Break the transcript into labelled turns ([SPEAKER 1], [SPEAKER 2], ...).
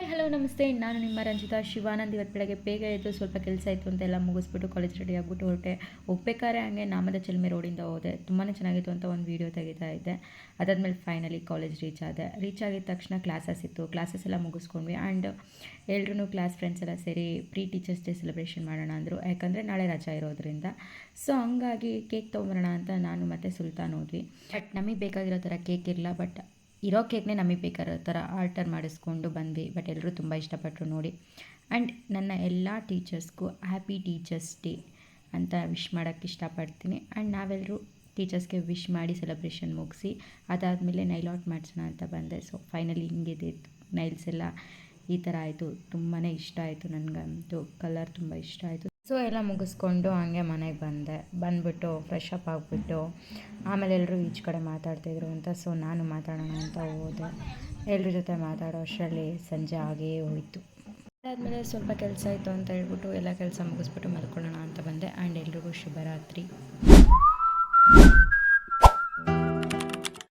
[SPEAKER 1] Hello, ನಮಸ್ತೆ. ನಾನು ನಿಮ್ಮ ರಂಜಿತಾ ಶಿವಾನಂದ್. ಇವತ್ತು ಬೆಳಗ್ಗೆ ಬೇಗ ಇದ್ದು ಸ್ವಲ್ಪ ಕೆಲಸ ಇತ್ತು ಅಂತೆಲ್ಲ ಮುಗಿಸ್ಬಿಟ್ಟು ಕಾಲೇಜ್ ರೆಡಿ ಆಗಿಬಿಟ್ಟು ಹೊರಟೆ. ಹೋಗ್ಬೇಕಾದ್ರೆ ಹಂಗೆ ನಾಮದ ಚಿಲ್ಮೆ ರೋಡಿಂದ ಹೋದೆ. ತುಂಬಾ ಚೆನ್ನಾಗಿತ್ತು ಅಂತ ಒಂದು ವೀಡಿಯೋ ತೆಗಿತಾ ಇದ್ದೆ. ಅದಾದಮೇಲೆ ಫೈನಲಿ ಕಾಲೇಜ್ ರೀಚ್ ಆದೆ. ರೀಚ್ ಆಗಿದ ತಕ್ಷಣ ಕ್ಲಾಸಸ್ ಇತ್ತು. ಕ್ಲಾಸಸ್ ಎಲ್ಲ ಮುಗಿಸ್ಕೊಂಡ್ವಿ. ಆ್ಯಂಡ್ ಎಲ್ಲರೂ ಕ್ಲಾಸ್ ಫ್ರೆಂಡ್ಸ್ ಎಲ್ಲ ಸೇರಿ ಪ್ರೀ ಟೀಚರ್ಸ್ ಡೇ ಸೆಲೆಬ್ರೇಷನ್ ಮಾಡೋಣ ಅಂದರು. ಯಾಕಂದರೆ ನಾಳೆ ರಜಾ ಇರೋದ್ರಿಂದ. ಸೊ ಹಂಗಾಗಿ ಕೇಕ್ ತೊಗೊಂಬರೋಣ ಅಂತ ನಾನು ಮತ್ತು ಸುಲ್ತಾನ್ ಹೋದ್ವಿ. ಬಟ್ ನಮಗೆ ಬೇಕಾಗಿರೋ ಥರ ಕೇಕ್ ಇರಲ್ಲ. ಬಟ್ ಇರೋ ಕೇಕ್ನೆ ನಮಗೆ ಬೇಕಾಗಿರೋ ಥರ ಆಲ್ಟರ್ ಮಾಡಿಸ್ಕೊಂಡು ಬಂದ್ವಿ, ಬಟ್ ಎಲ್ಲರೂ ತುಂಬ ಇಷ್ಟಪಟ್ಟರು ನೋಡಿ. ಆ್ಯಂಡ್ ನನ್ನ ಎಲ್ಲ ಟೀಚರ್ಸ್ಗೂ ಹ್ಯಾಪಿ ಟೀಚರ್ಸ್ ಡೇ ಅಂತ ವಿಶ್ ಮಾಡೋಕ್ಕೆ ಇಷ್ಟಪಡ್ತೀನಿ. ಆ್ಯಂಡ್ ನಾವೆಲ್ಲರೂ ಟೀಚರ್ಸ್ಗೆ ವಿಶ್ ಮಾಡಿ ಸೆಲೆಬ್ರೇಷನ್ ಮುಗಿಸಿ, ಅದಾದಮೇಲೆ ನೈಲ್ ಮಾಡಿಸೋಣ ಅಂತ ಬಂದೆ. ಸೊ ಫೈನಲಿ ಹಿಂಗಿದೆ ನೈಲ್ಸ್ ಎಲ್ಲ ಈ ಥರ ಆಯಿತು. ತುಂಬಾ ಇಷ್ಟ ಆಯಿತು ನನಗಂತೂ. ಕಲರ್ ತುಂಬ ಇಷ್ಟ ಆಯಿತು. ಸೊ ಎಲ್ಲ ಮುಗಿಸ್ಕೊಂಡು ಹಂಗೆ ಮನೆಗೆ ಬಂದೆ. ಬಂದುಬಿಟ್ಟು ಫ್ರೆಶ್ ಅಪ್ ಆಗಿಬಿಟ್ಟು ಆಮೇಲೆ ಎಲ್ಲರೂ ಈಚೆ ಕಡೆ ಮಾತಾಡ್ತಿದ್ರು ಅಂತ. ಸೊ ನಾನು ಮಾತಾಡೋಣ ಅಂತ ಹೋದೆ. ಎಲ್ಲರ ಜೊತೆ ಮಾತಾಡೋ ಅಷ್ಟರಲ್ಲಿ ಸಂಜೆ ಆಗೇ ಹೋಯಿತು. ಅದಾದಮೇಲೆ ಸ್ವಲ್ಪ ಕೆಲಸ ಆಯಿತು ಅಂತ ಹೇಳ್ಬಿಟ್ಟು ಎಲ್ಲ ಕೆಲಸ ಮುಗಿಸ್ಬಿಟ್ಟು ಮಲ್ಕೊಳ್ಳೋಣ ಅಂತ ಬಂದೆ. ಆ್ಯಂಡ್ ಎಲ್ರಿಗೂ ಶುಭರಾತ್ರಿ.